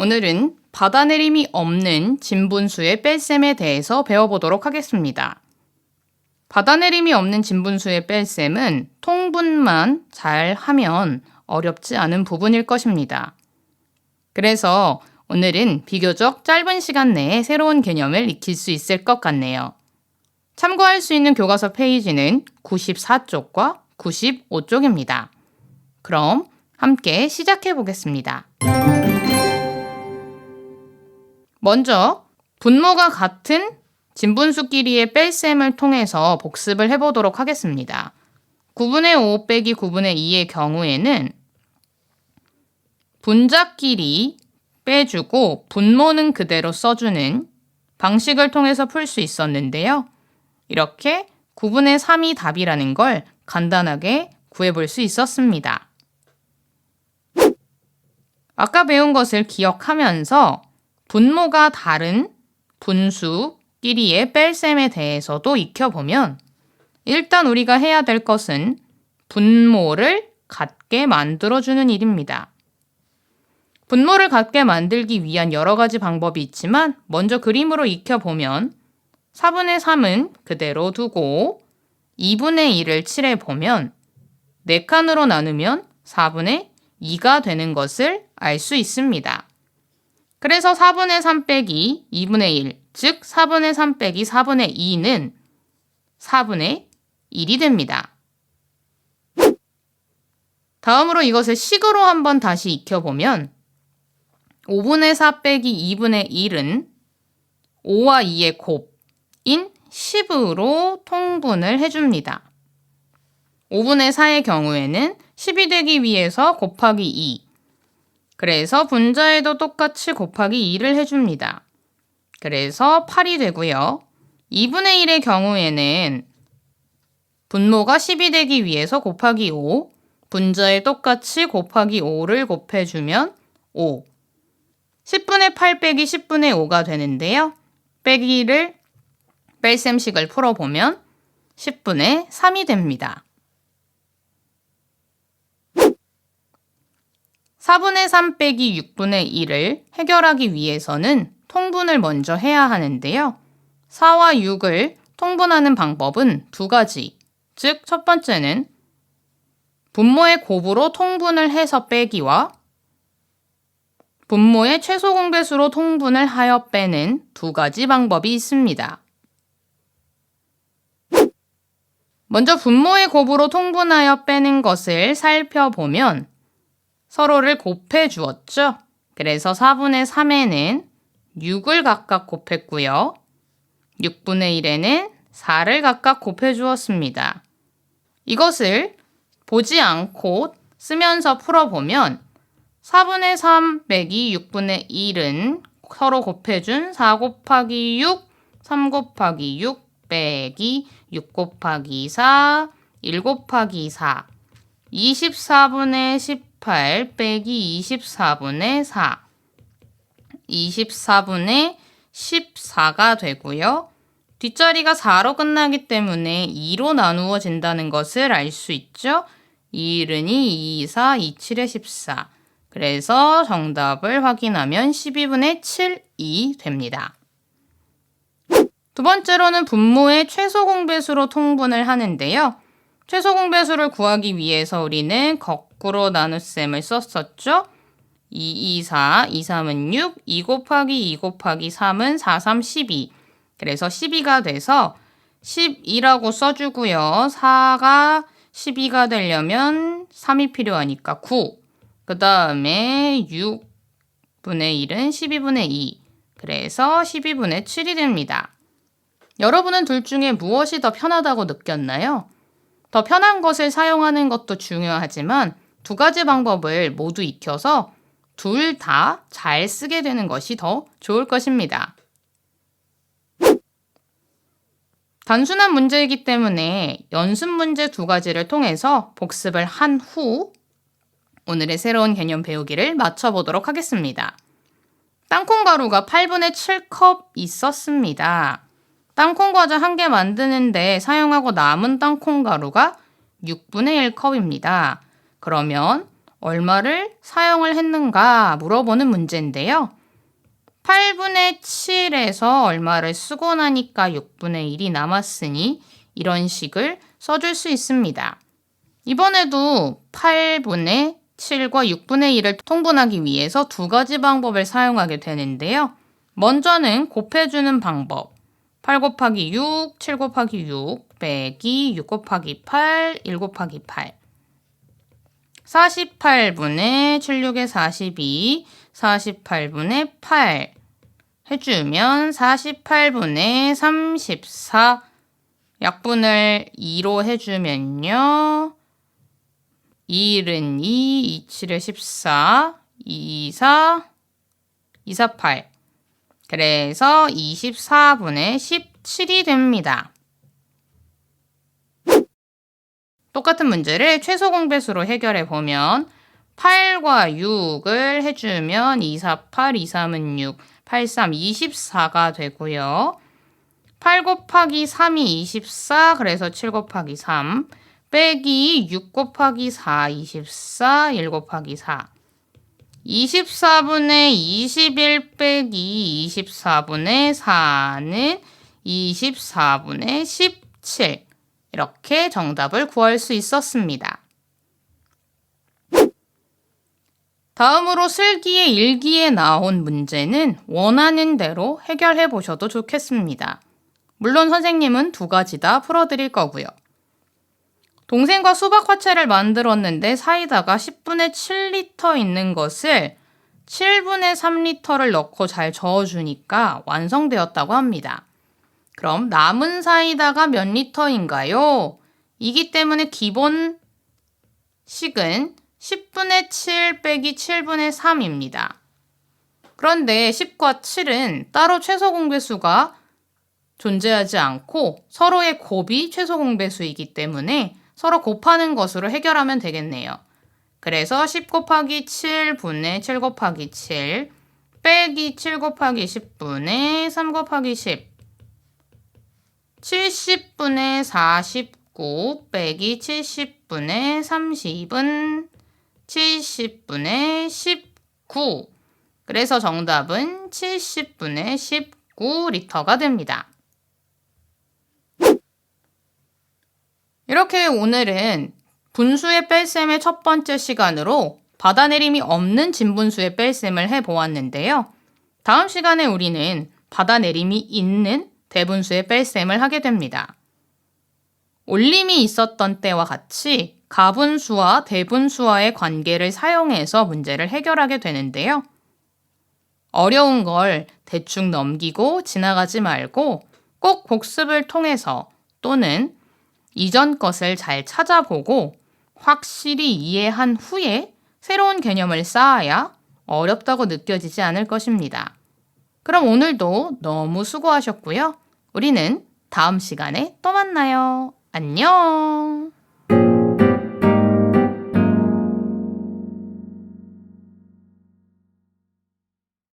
오늘은 받아내림이 없는 진분수의 뺄셈에 대해서 배워보도록 하겠습니다. 받아내림이 없는 진분수의 뺄셈은 통분만 잘 하면 어렵지 않은 부분일 것입니다. 그래서 오늘은 비교적 짧은 시간 내에 새로운 개념을 익힐 수 있을 것 같네요. 참고할 수 있는 교과서 페이지는 94쪽과 95쪽입니다. 그럼 함께 시작해 보겠습니다. 먼저 분모가 같은 진분수끼리의 뺄셈을 통해서 복습을 해보도록 하겠습니다. 9분의 5 빼기 9분의 2의 경우에는 분자끼리 빼주고 분모는 그대로 써주는 방식을 통해서 풀 수 있었는데요. 이렇게 9분의 3이 답이라는 걸 간단하게 구해볼 수 있었습니다. 아까 배운 것을 기억하면서 분모가 다른 분수끼리의 뺄셈에 대해서도 익혀보면 일단 우리가 해야 될 것은 분모를 같게 만들어주는 일입니다. 분모를 같게 만들기 위한 여러 가지 방법이 있지만 먼저 그림으로 익혀보면 4분의 3은 그대로 두고 2분의 1을 칠해보면 4칸으로 나누면 4분의 2가 되는 것을 알 수 있습니다. 그래서 4분의 3 빼기 2분의 1, 즉 4분의 3 빼기 4분의 2는 4분의 1이 됩니다. 다음으로 이것을 식으로 한번 다시 익혀보면 5분의 4 빼기 2분의 1은 5와 2의 곱인 10으로 통분을 해줍니다. 5분의 4의 경우에는 10이 되기 위해서 곱하기 2. 그래서 분자에도 똑같이 곱하기 2를 해줍니다. 그래서 8이 되고요. 2분의 1의 경우에는 분모가 10이 되기 위해서 곱하기 5, 분자에 똑같이 곱하기 5를 곱해주면 5. 10분의 8 빼기 10분의 5가 되는데요. 빼기를 뺄셈식을 풀어보면 10분의 3이 됩니다. 4분의 3 빼기 6분의 1을 해결하기 위해서는 통분을 먼저 해야 하는데요. 4와 6을 통분하는 방법은 두 가지. 즉, 첫 번째는 분모의 곱으로 통분을 해서 빼기와 분모의 최소 공배수로 통분을 하여 빼는 두 가지 방법이 있습니다. 먼저 분모의 곱으로 통분하여 빼는 것을 살펴보면 서로를 곱해 주었죠. 그래서 4분의 3에는 6을 각각 곱했고요. 6분의 1에는 4를 각각 곱해 주었습니다. 이것을 보지 않고 쓰면서 풀어보면 4분의 3 빼기 6분의 1은 서로 곱해준 4 곱하기 6, 3 곱하기 6 빼기 6 곱하기 4, 1 곱하기 4, 24분의 18 빼기 24분의 4, 24분의 14가 되고요. 뒷자리가 4로 끝나기 때문에 2로 나누어진다는 것을 알 수 있죠. 2일은 2, 2, 4, 2, 7에 14. 그래서 정답을 확인하면 12분의 7이 됩니다. 두 번째로는 분모의 최소 공배수로 통분을 하는데요. 최소 공배수를 구하기 위해서 우리는 거 꾸로 나눗셈을 썼었죠. 2, 2, 4, 2, 3은 6, 2 곱하기 2 곱하기 3은 4, 3, 12. 그래서 12가 돼서 12라고 써주고요. 4가 12가 되려면 3이 필요하니까 9. 그 다음에 6분의 1은 12분의 2. 그래서 12분의 7이 됩니다. 여러분은 둘 중에 무엇이 더 편하다고 느꼈나요? 더 편한 것을 사용하는 것도 중요하지만 두 가지 방법을 모두 익혀서 둘 다 잘 쓰게 되는 것이 더 좋을 것입니다. 단순한 문제이기 때문에 연습 문제 두 가지를 통해서 복습을 한 후 오늘의 새로운 개념 배우기를 마쳐보도록 하겠습니다. 땅콩 가루가 8분의 7컵 있었습니다. 땅콩 과자 한 개 만드는데 사용하고 남은 땅콩 가루가 6분의 1컵입니다. 그러면 얼마를 사용을 했는가 물어보는 문제인데요. 8분의 7에서 얼마를 쓰고 나니까 6분의 1이 남았으니 이런 식을 써줄 수 있습니다. 이번에도 8분의 7과 6분의 1을 통분하기 위해서 두 가지 방법을 사용하게 되는데요. 먼저는 곱해주는 방법. 8 곱하기 6, 7 곱하기 6, 빼기 6 곱하기 8, 1 곱하기 8. 48분의 76의 42, 48분의 8 해주면 48분의 34 약분을 2로 해주면요. 1은 2, 27에 14, 2, 4, 2, 4, 8. 그래서 24분의 17이 됩니다. 똑같은 문제를 최소 공배수로 해결해 보면 8과 6을 해주면 2, 4, 8, 2, 3은 6, 8, 3, 24가 되고요. 8 곱하기 3이 24, 그래서 7 곱하기 3, 빼기 6 곱하기 4, 24, 1 곱하기 4. 24분의 21 빼기 24분의 4는 24분의 17. 이렇게 정답을 구할 수 있었습니다. 다음으로 슬기의 일기에 나온 문제는 원하는 대로 해결해 보셔도 좋겠습니다. 물론 선생님은 두 가지 다 풀어드릴 거고요. 동생과 수박 화채를 만들었는데 사이다가 10분의 7리터 있는 것을 7분의 3리터를 넣고 잘 저어주니까 완성되었다고 합니다. 그럼 남은 사이다가 몇 리터인가요? 이기 때문에 기본 식은 10분의 7 빼기 7분의 3입니다. 그런데 10과 7은 따로 최소 공배수가 존재하지 않고 서로의 곱이 최소 공배수이기 때문에 서로 곱하는 것으로 해결하면 되겠네요. 그래서 10 곱하기 7분의 7 곱하기 7 빼기 7 곱하기 10분의 3 곱하기 10 70분의 49 빼기 70분의 30은 70분의 19 그래서 정답은 70분의 19 리터가 됩니다. 이렇게 오늘은 분수의 뺄셈의 첫 번째 시간으로 받아내림이 없는 진분수의 뺄셈을 해보았는데요. 다음 시간에 우리는 받아내림이 있는 대분수의 뺄셈을 하게 됩니다. 올림이 있었던 때와 같이 가분수와 대분수와의 관계를 사용해서 문제를 해결하게 되는데요. 어려운 걸 대충 넘기고 지나가지 말고 꼭 복습을 통해서 또는 이전 것을 잘 찾아보고 확실히 이해한 후에 새로운 개념을 쌓아야 어렵다고 느껴지지 않을 것입니다. 그럼 오늘도 너무 수고하셨고요. 우리는 다음 시간에 또 만나요. 안녕!